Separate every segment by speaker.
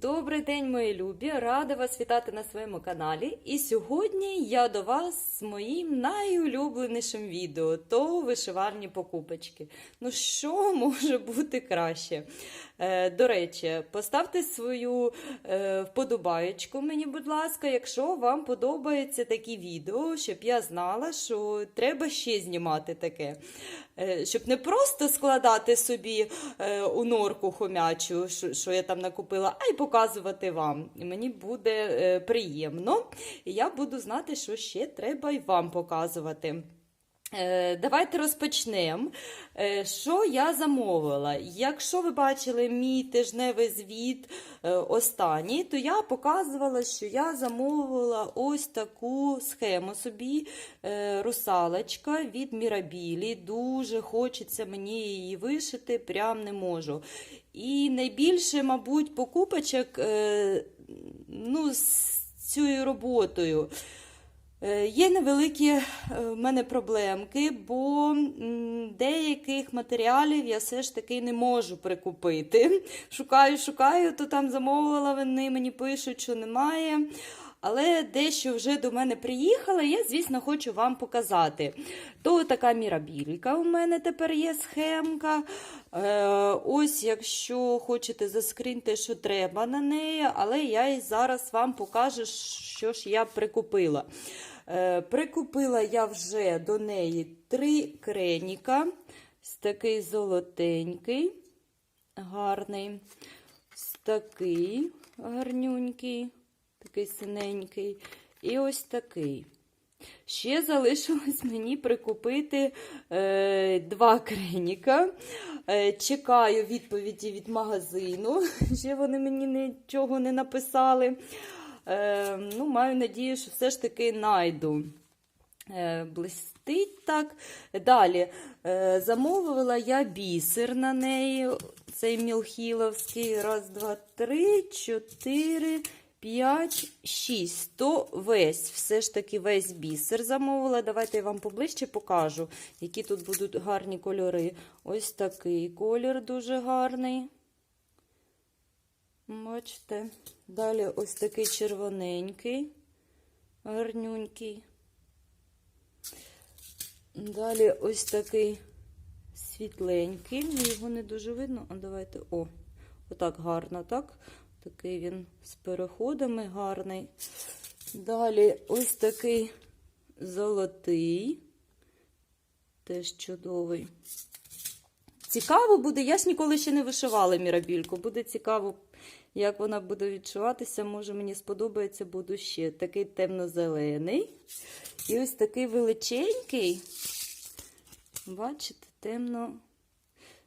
Speaker 1: Добрий день, мої любі! Рада вас вітати на своєму каналі. І сьогодні я до вас з моїм найулюбленішим відео то вишивальні покупочки. Ну, що може бути краще? Е, до речі, поставте свою е, вподобаєчку мені, будь ласка, якщо вам подобаються такі відео, щоб я знала, що треба ще знімати таке. Е, щоб не просто складати собі е, у норку хомячу, що, я там накупила, а й показувати вам. Мені буде е, приємно. І я буду знати, що ще треба й вам показувати. Е, Давайте розпочнемо. Е, Що я замовила? Якщо ви бачили мій тижневий звіт е, останній, то я показувала, що я замовила ось таку схему собі русалочка від Мірабілі. Дуже хочеться мені її вишити, прям не можу. І найбільше, мабуть, покупочок ну, з цією роботою. Е, Є невеликі е, в мене проблемки, бо деяких матеріалів я все ж таки не можу прикупити. Шукаю, шукаю, то там замовила, вони мені пишуть, що немає. Але дещо вже до мене приїхало, я, звісно, хочу вам показати. То така мірабілька у мене тепер є схемка. Е, ось, якщо хочете, заскріньте, що треба на неї, але я і зараз вам покажу, що ж я прикупила. Е, Прикупила я вже до неї три креніка. Такий золотенький, гарний. Такий гарнюнький, такий синенький. І ось такий. Ще залишилось мені прикупити е, два креніка. Е, чекаю відповіді від магазину. Ще вони мені нічого не написали. Е, ну, Маю надію, що все ж таки найду. Е, блистить так. Далі е, замовила я бісер на неї. Цей мілхіловський. Раз, два, три, чотири. 5, 6, то весь, все ж таки весь бісер замовила. Давайте я вам поближче покажу, які тут будуть гарні кольори. Ось такий колір дуже гарний. Бачите. Далі ось такий червоненький, гарнюнький. Далі ось такий світленький. Його не дуже видно. А давайте, о, отак гарно, так? Такий він з переходами гарний. Далі ось такий золотий, теж чудовий. Цікаво буде, я ж ніколи ще не вишивала мірабільку. Буде цікаво, як вона буде відчуватися. Може, мені сподобається, буду ще. Такий темно-зелений. І ось такий величенький. Бачите, темно.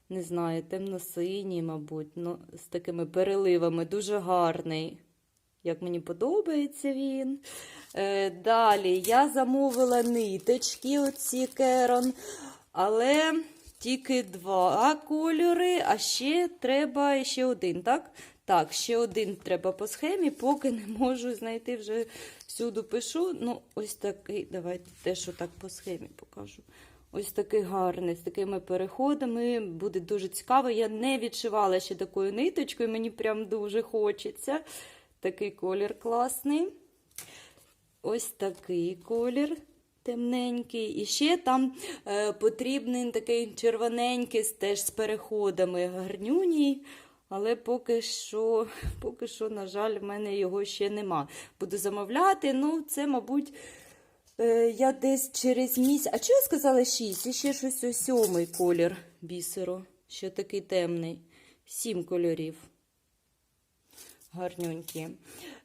Speaker 1: Не знаю, темно-синій, мабуть, ну, з такими переливами, дуже гарний. Як мені подобається він. Е, далі я замовила ниточки, оці керон, але тільки два кольори, а ще треба ще один, так? Так, ще один треба по схемі, поки не можу знайти вже всюди пишу. Ну, ось такий, давайте теж отак по схемі покажу. Ось такий гарний, з такими переходами. Буде дуже цікаво. Я не відшивала ще такою ниточкою, мені прям дуже хочеться. Такий колір класний. Ось такий колір темненький. І ще там е, потрібний такий червоненький, теж з переходами гарнюній. Але поки що, поки що, на жаль, в мене його ще нема. Буду замовляти. Ну, це, мабуть. Е, Я десь через місяць. А чого я сказала 6? І ще щось ось сьомий колір бісеру. Ще такий темний. Сім кольорів. Гарнюнькі.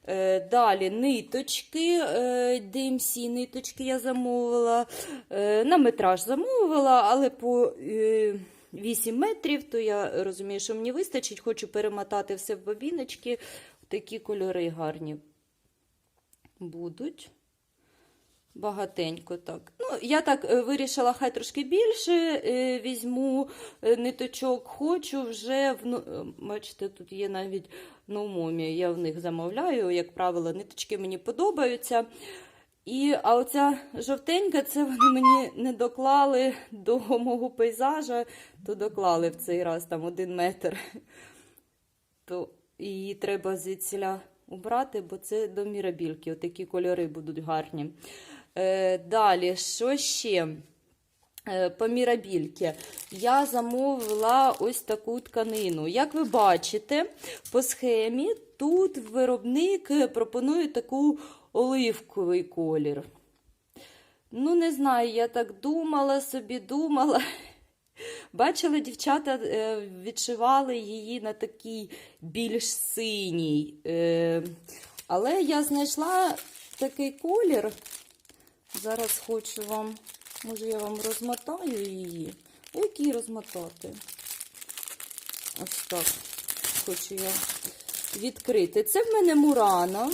Speaker 1: Е, Далі ниточки. Е, DMC ниточки я замовила. Е, На метраж замовила, але по е, 8 метрів, то я розумію, що мені вистачить. Хочу перемотати все в бобіночки. Такі кольори гарні будуть. Багатенько так. Ну, Я так е, вирішила, хай трошки більше е, візьму е, ниточок, хочу вже, в, ну, бачите, тут є навіть наумомі, я в них замовляю, як правило, ниточки мені подобаються. І, а оця жовтенька, це вони мені не доклали до мого пейзажа, то доклали в цей раз там один метр. То її треба звідсіля убрати, бо це до мірабільки. Отакі кольори будуть гарні. Е, далі, що ще? Е, По мірабільки я замовила ось таку тканину. Як ви бачите, по схемі тут виробник пропонує таку оливковий колір. Ну, не знаю, я так думала собі, думала. Бачила, дівчата е, відшивали її на такий більш синій. Е, але я знайшла такий колір. Зараз хочу вам, може, я вам розмотаю її. А Який розмотати? Ось так. Хочу я відкрити. Це в мене Мурана.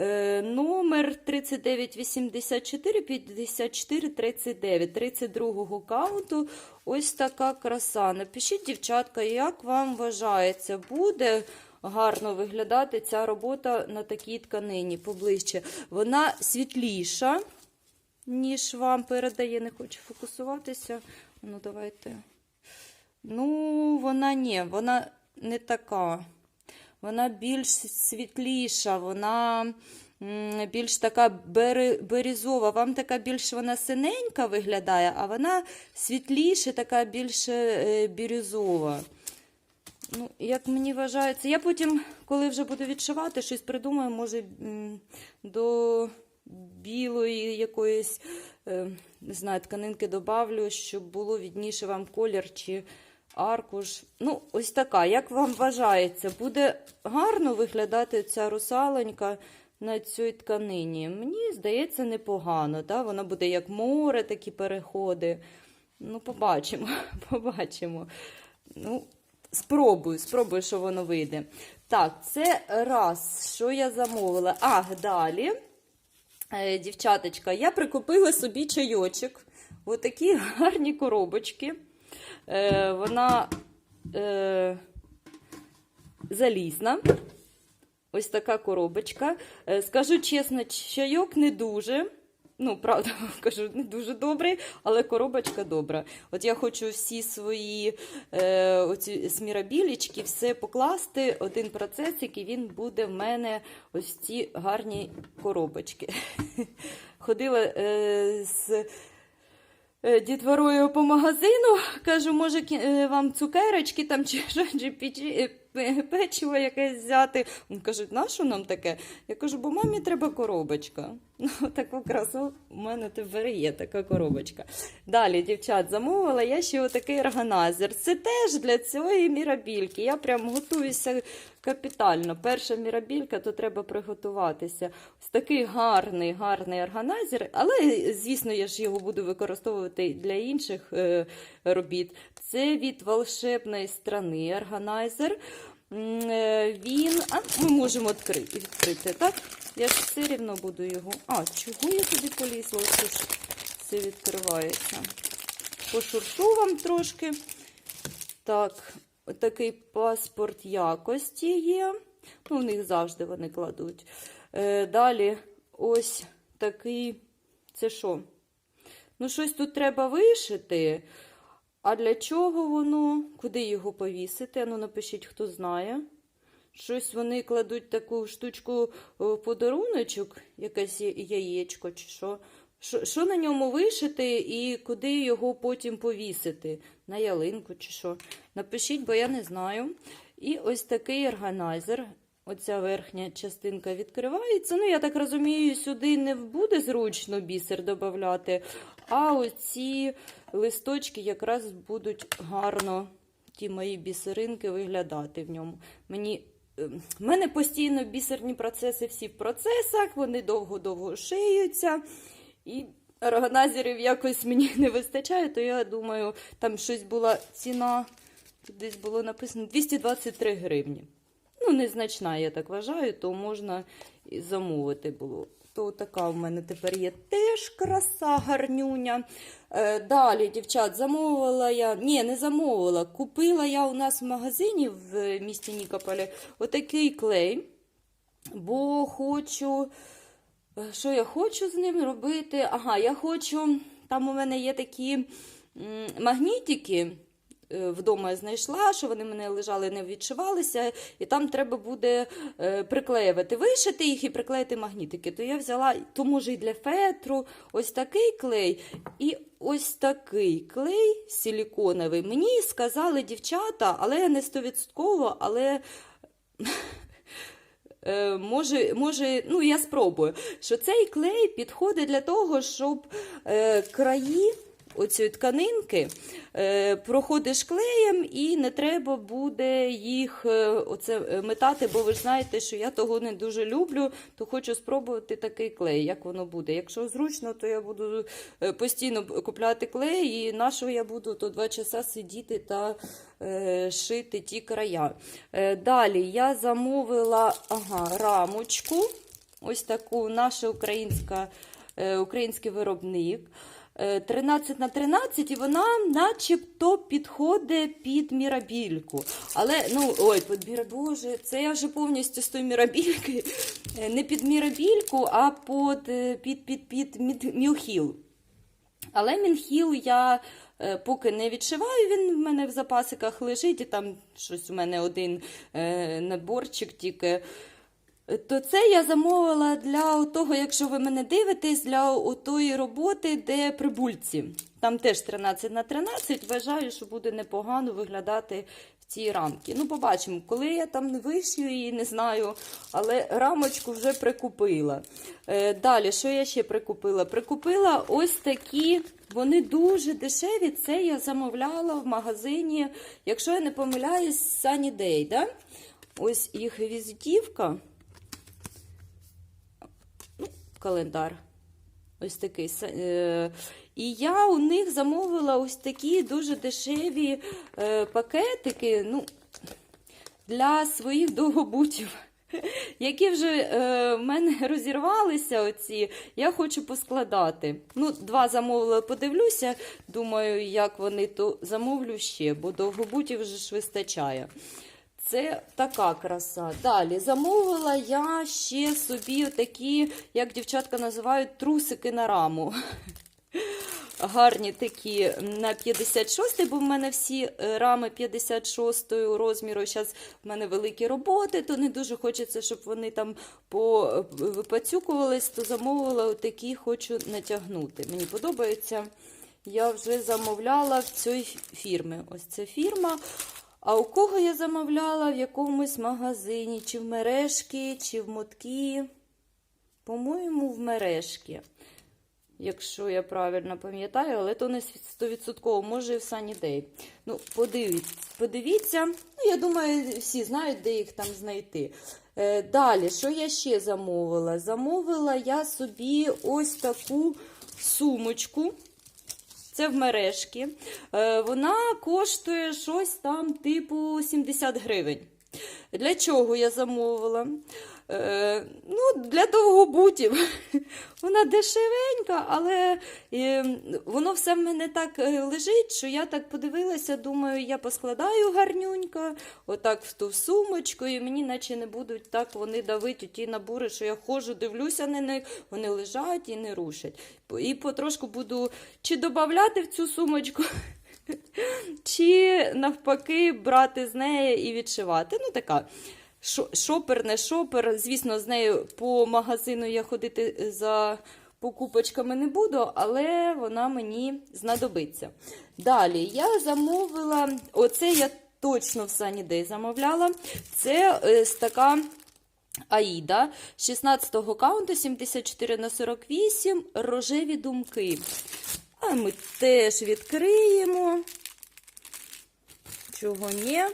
Speaker 1: Е, Номер 3984 54 39 32 каунту. Ось така краса. Напишіть, дівчатка, як вам вважається, буде гарно виглядати ця робота на такій тканині поближче. Вона світліша, ніж вам передає. Не хочу фокусуватися. Ну, давайте. Ну, вона ні, вона не така. Вона більш світліша, вона більш така бери, берізова. Вам така більш вона синенька виглядає, а вона світліша, така більш е, бірюзова. Ну, як мені вважається, я потім, коли вже буду відшивати, щось придумаю, може, до білої якоїсь, е, не знаю, тканинки добавлю, щоб було відніше вам колір чи аркуш. Ну, ось така. Як вам вважається, буде гарно виглядати ця русалонька на цій тканині? Мені здається, непогано. Да? Вона буде як море, такі переходи. Ну, побачимо, побачимо. Ну, спробую, спробую, що воно вийде. Так, це раз, що я замовила. А, далі, е, дівчаточка, я прикупила собі чайочок. Отакі гарні коробочки. Е, вона е, залізна. Ось така коробочка. Е, скажу чесно, чайок не дуже. Ну, правда, кажу, не дуже добрий, але коробочка добра. От я хочу всі свої е, оці смірабілічки все покласти, один процесик, і він буде в мене ось ці гарні коробочки. Ходила е, з е, дітворою по магазину, кажу, може е, вам цукерочки там чи чи печі- е, печиво якесь взяти. Вони кажуть, на що нам таке? Я кажу, бо мамі треба коробочка. Ну, таку красу у мене тепер є така коробочка. Далі, дівчат, замовила я ще отакий органайзер. Це теж для цієї мірабільки. Я прям готуюся капітально. Перша мірабілька, то треба приготуватися. Ось такий гарний, гарний органайзер. Але, звісно, я ж його буду використовувати для інших е, робіт. Це від волшебної страни органайзер. Е, Він, а ми можемо відкрити, відкрити, так? Я ж все рівно буду його. А, чого я туди полізла? Ж все відкривається. Пошуршу вам трошки. Так, такий паспорт якості є. Ну, у них завжди вони кладуть. Е, далі, ось такий. Це що? Ну, щось тут треба вишити. А для чого воно? Куди його повісити? Ну, напишіть, хто знає. Щось вони кладуть таку штучку в подаруночок, якесь яєчко чи що. Що, що на ньому вишити і куди його потім повісити? На ялинку чи що? Напишіть, бо я не знаю. І ось такий органайзер. Оця верхня частинка відкривається. Ну, я так розумію, сюди не буде зручно бісер додати, а оці листочки якраз будуть гарно, ті мої бісеринки, виглядати в ньому. Мені в мене постійно бісерні процеси всі в процесах, вони довго-довго шиються. І органайзерів якось мені не вистачає, то я думаю, там щось була ціна, десь було написано 223 гривні. Ну, незначна, я так вважаю, то можна і замовити було. То така в мене тепер є теж краса гарнюня. Е, далі, дівчат, замовила я. Ні, не замовила. Купила я у нас в магазині в місті Нікополі отакий клей. Бо хочу. е, Що я хочу з ним робити? Ага, я хочу. Там у мене є такі магнітики е, вдома знайшла, що вони мене лежали, не відшивалися, і там треба буде е, приклеювати, вишити їх і приклеїти магнітики. То я взяла, то може і для фетру, ось такий клей і ось такий клей силіконовий. Мені сказали дівчата, але не стовідсотково, але. Е, Може, може, ну я спробую, що цей клей підходить для того, щоб е, краї оцієї тканинки е, проходиш клеєм і не треба буде їх е, оце, е, метати, бо ви ж знаєте, що я того не дуже люблю, то хочу спробувати такий клей, як воно буде. Якщо зручно, то я буду постійно купляти клей, і на що я буду то два часа сидіти та шити ті края. Далі я замовила ага, рамочку, ось таку наша українська, український виробник. Е, 13 на 13, і вона начебто підходить під мірабільку. Але, ну, ой, під міра... Боже, це я вже повністю з тої мірабільки. Е, Не під мірабільку, а під, е, під, під, під, мілхіл. Але мінхіл я е, поки не відшиваю, він в мене в запасиках лежить, і там щось у мене один наборчик тільки. Е, То це я замовила для того, якщо ви мене дивитесь, для тої роботи, де прибульці. Там теж 13 на 13. Вважаю, що буде непогано виглядати в цій рамці. Ну, побачимо, коли я там не вишью її, не знаю, але рамочку вже прикупила. Е, далі, що я ще прикупила? Прикупила ось такі, вони дуже дешеві. Це я замовляла в магазині, якщо я не помиляюсь, Sunny Day. Да? Ось їх візитівка календар. Ось такий. Е, І я у них замовила ось такі дуже дешеві е, пакетики ну, для своїх довгобутів. Які вже е, в мене розірвалися, оці, я хочу поскладати. Ну, два замовила, подивлюся. Думаю, як вони, то замовлю ще, бо довгобутів вже ж вистачає. Це така краса. Далі замовила я ще собі такі, як дівчатка називають, трусики на раму. Гарні такі на 56, бо в мене всі е, рами 56 розміру. Зараз в мене великі роботи, то не дуже хочеться, щоб вони там попацюкувались, то замовила такі, хочу натягнути. Мені подобається. Я вже замовляла в цій фірми. Ось ця фірма. А у кого я замовляла в якомусь магазині, чи в мережки, чи в мотки? По-моєму, в мережки. Якщо я правильно пам'ятаю, але то не 100%, може і в Day. Ну, подивіться, подивіться. Ну, я думаю, всі знають, де їх там знайти. Е, далі, що я ще замовила? Замовила я собі ось таку сумочку. Це в мережки. Е, вона коштує щось там, типу 70 гривень. Для чого я замовила? Е, ну, Для довгобутів. Вона дешевенька, але е, воно все в мене так е, лежить, що я так подивилася, думаю, я поскладаю гарнюнько, отак в ту сумочку, і мені наче не будуть так вони давити ті набори, що я ходжу, дивлюся на них, вони лежать і не рушать. І потрошку буду чи додати в цю сумочку. Чи навпаки брати з неї і відшивати. Ну, така шопер, не шопер. Звісно, з нею по магазину я ходити за покупочками не буду, але вона мені знадобиться. Далі я замовила, оце я точно в Sunny замовляла. Це е, така. Аїда 16-го каунту 74 на 48 рожеві думки. А ми теж відкриємо. Чого ні?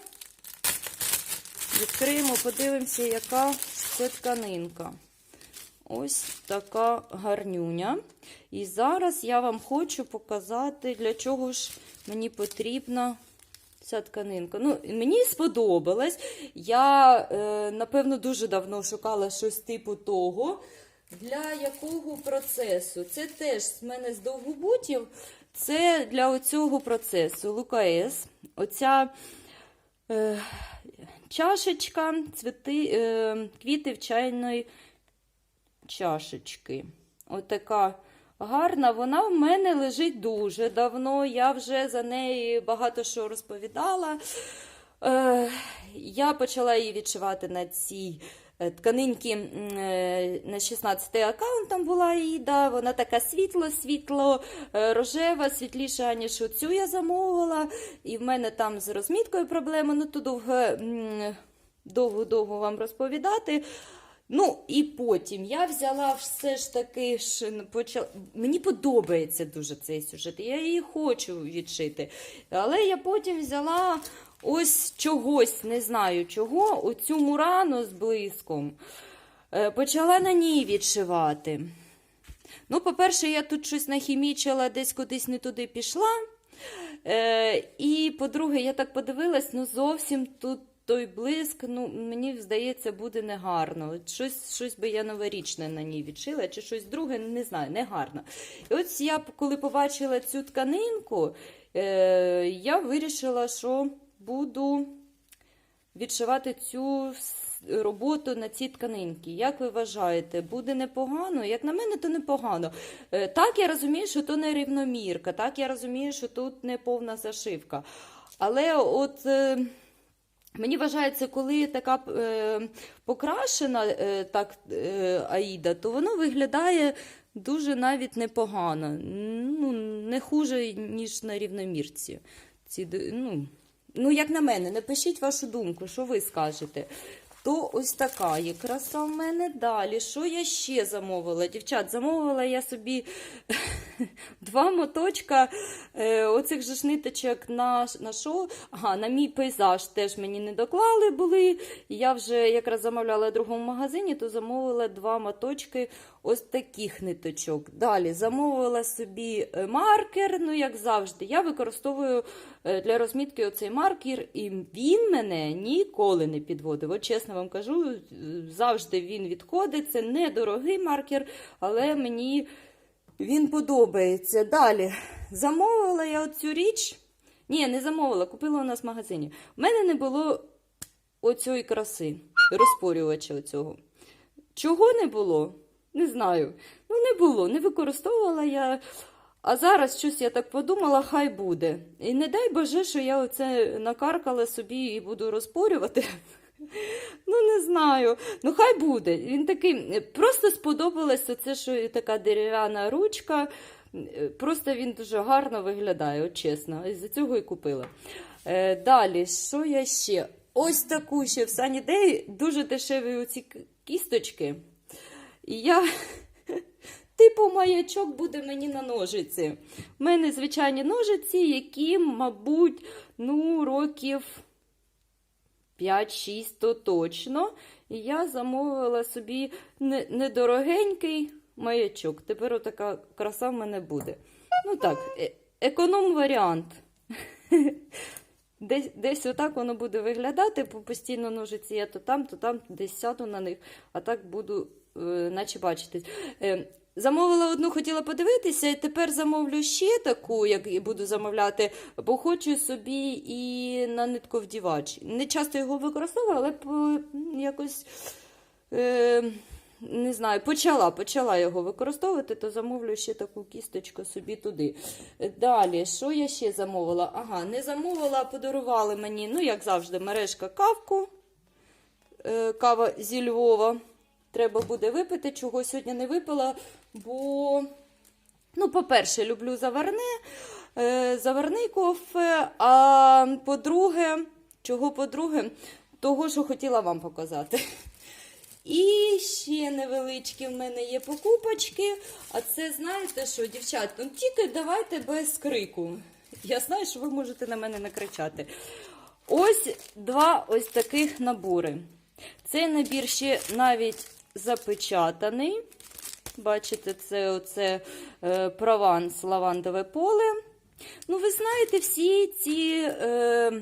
Speaker 1: Відкриємо, подивимося, яка це тканинка. Ось така гарнюня. І зараз я вам хочу показати, для чого ж мені потрібна ця тканинка. Ну, мені сподобалась. Я, е, напевно, дуже давно шукала щось типу того. Для якого процесу? Це теж з мене з довгобутів. Це для оцього процесу. Лукаес. Оця е, чашечка, цвіти, е, квіти в чайної чашечки. Отака гарна. Вона в мене лежить дуже давно. Я вже за неї багато що розповідала. Е, я почала її відшивати на цій е, тканинці м, е, на 16 аккаунт там була її, вона така світло-світло, е, рожева, світліша, ніж оцю я замовила. І в мене там з розміткою проблеми, ну то довго-довго вам розповідати. Ну, і потім я взяла все ж таки, ж, почала... мені подобається дуже цей сюжет, я її хочу відшити. Але я потім взяла ось чогось, не знаю чого, оцю мурану з блиском. Е, Почала на ній відшивати. Ну, по-перше, я тут щось нахімічила, десь кудись не туди пішла. Е, і по-друге, я так подивилась, ну зовсім тут той блиск, ну, мені здається, буде негарно. Щось, щось би я новорічне на ній відшила, чи щось друге, не знаю, негарно. І ось я, коли побачила цю тканинку, е, я вирішила, що буду відшивати цю роботу на цій тканинці. Як ви вважаєте, буде непогано? Як на мене, то непогано. Е, Так, я розумію, що то не рівномірка, так, я розумію, що тут не повна зашивка. Але от. е, Мені вважається, коли така е, покрашена е, так, е, Аїда, то воно виглядає дуже навіть непогано. Ну, не хуже, ніж на рівномірці. Ці, ну, ну, як на мене, напишіть вашу думку, що ви скажете. То ось така є краса в мене. Далі. Що я ще замовила? Дівчат, замовила я собі два моточка е, оцих же ж ниточок на, на що? Ага, на мій пейзаж теж мені не доклали були. Я вже якраз замовляла в другому магазині, то замовила два моточки ось таких ниточок. Далі замовила собі е, маркер, ну як завжди. Я використовую для розмітки оцей маркер, і він мене ніколи не підводив. От чесно вам кажу, е, завжди він відходить. Це недорогий маркер, але мені він подобається. Далі замовила я оцю річ. Ні, не замовила, купила у нас в магазині. У мене не було оцієї краси, розпорювача оцього. Чого не було? Не знаю. Ну, не було, не використовувала я. А зараз щось я так подумала, хай буде. І не дай Боже, що я оце накаркала собі і буду розпорювати. Ну, не знаю. Ну, хай буде. Він такий, просто сподобалось оце, що така дерев'яна ручка. Просто він дуже гарно виглядає, от чесно. Із-за цього і купила. Е, далі, що я ще? Ось таку ще в Санідей дуже дешеві оці кісточки. І я, типу, маячок буде мені на ножиці. У мене звичайні ножиці, які, мабуть, ну, років 5-6 то точно. І я замовила собі недорогенький маячок. Тепер така краса в мене буде. Ну так, е- економ варіант. Десь, десь отак воно буде виглядати, бо постійно ножиці я то там, то там, десь сяду на них, а так буду, е, наче бачитись. Е, замовила одну, хотіла подивитися, і тепер замовлю ще таку, як і буду замовляти, бо хочу собі і на нитковдівач. Не часто його використовую, але якось. Е, не знаю, почала, почала його використовувати, то замовлю ще таку кісточку собі туди. Далі, що я ще замовила? Ага, не замовила, а подарували мені, ну, як завжди, мережка кавку. Е, Кава зі Львова. Треба буде випити, чого сьогодні не випила, бо, ну, по-перше, люблю заварне, е, заварний кофе, а по-друге, чого по-друге, того, що хотіла вам показати. І ще невеличкі в мене є покупочки. А це знаєте що, дівчат, ну тільки давайте без крику. Я знаю, що ви можете на мене накричати. Ось два ось таких набори. Цей набір ще навіть запечатаний. Бачите, це оце е, прованс лавандове поле. Ну, ви знаєте всі ці е,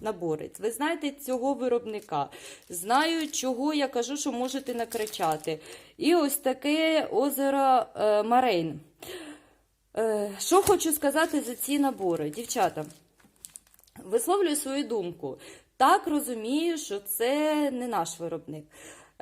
Speaker 1: набори. Ви знаєте цього виробника. Знаю, чого я кажу, що можете накричати. І ось таке озеро е, Марейн. Е, що хочу сказати за ці набори, дівчата. Висловлюю свою думку. Так розумію, що це не наш виробник.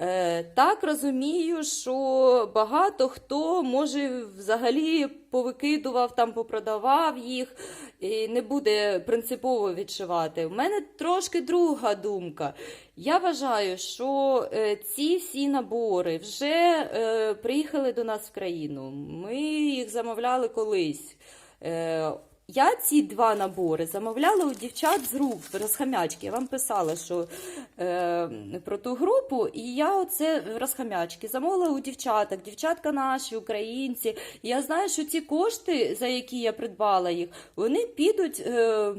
Speaker 1: Е, Так розумію, що багато хто може взагалі повикидував, там попродавав їх і не буде принципово відшивати. У мене трошки друга думка. Я вважаю, що е, ці всі набори вже е, приїхали до нас в країну. Ми їх замовляли колись. Я ці два набори замовляла у дівчат з груп розхамячки. Я вам писала, що е, про ту групу, і я оце розхамячки замовила у дівчаток. Дівчатка наші, українці. Я знаю, що ці кошти, за які я придбала їх, вони підуть. Е,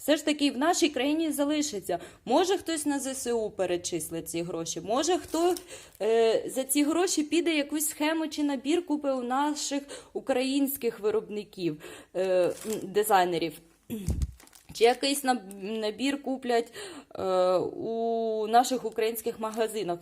Speaker 1: все ж таки в нашій країні залишиться. Може хтось на ЗСУ перечислить ці гроші, може хто е, за ці гроші піде якусь схему чи набір купить у наших українських виробників, е, дизайнерів. Чи якийсь набір куплять е, у наших українських магазинах.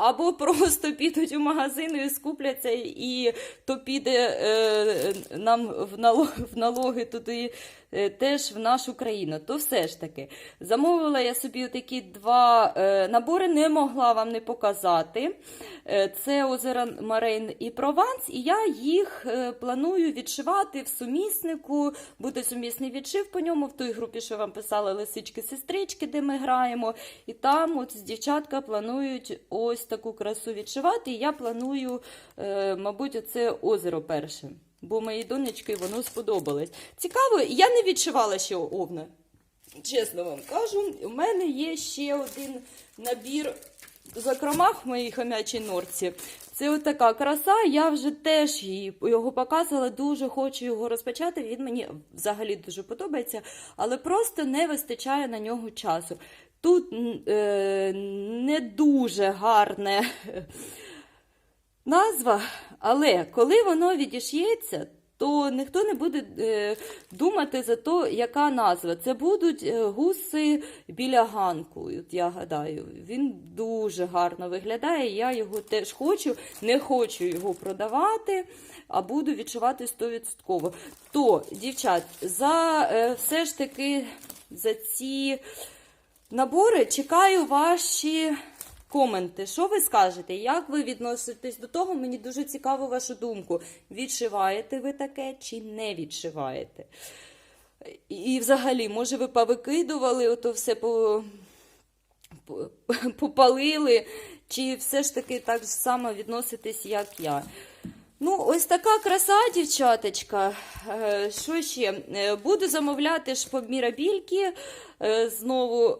Speaker 1: Або просто підуть у магазин і скупляться, і то піде е, нам в, нало, в налоги туди теж в нашу країну. То все ж таки, замовила я собі такі два е, набори, не могла вам не показати. Е, це озеро Марейн і Прованс, і я їх е, планую відшивати в суміснику. Буде сумісний відшив по ньому в той групі, що вам писала лисички-сестрички, де ми граємо. І там от дівчатка планують ось таку красу відшивати. І я планую, е, мабуть, оце озеро перше. Бо моїй донечці воно сподобалось. Цікаво, я не відшивала ще овна. Чесно вам кажу, у мене є ще один набір закромах в моїй хомячій норці. Це от така краса. Я вже теж її- його показувала, дуже хочу його розпочати. Він мені взагалі дуже подобається, але просто не вистачає на нього часу. Тут е, не дуже гарне назва, але коли воно відіш'ється, то ніхто не буде е, думати за те, яка назва. Це будуть е, гуси біля ганку. От я гадаю, він дуже гарно виглядає. Я його теж хочу, не хочу його продавати, а буду відчувати 100%. То, дівчат, за е, все ж таки за ці набори чекаю ваші коменти. Що ви скажете? Як ви відноситесь до того? Мені дуже цікаво вашу думку. Відшиваєте ви таке чи не відшиваєте? І взагалі, може, ви повикидували ото все по, по- попалили, чи все ж таки так само відноситесь, як я? Ну, ось така краса, дівчаточка. Е, Що ще? Е, Буду замовляти ж по мірабільки. Е, Знову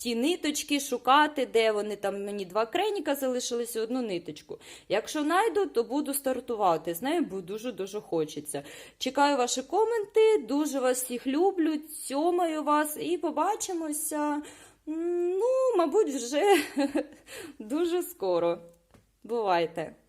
Speaker 1: ті ниточки шукати, де вони там мені два креніка залишилися, одну ниточку. Якщо знайду, то буду стартувати. З нею дуже-дуже хочеться. Чекаю ваші коменти, дуже вас всіх люблю, цьомаю вас і побачимося. Ну, мабуть, вже дуже скоро. Бувайте!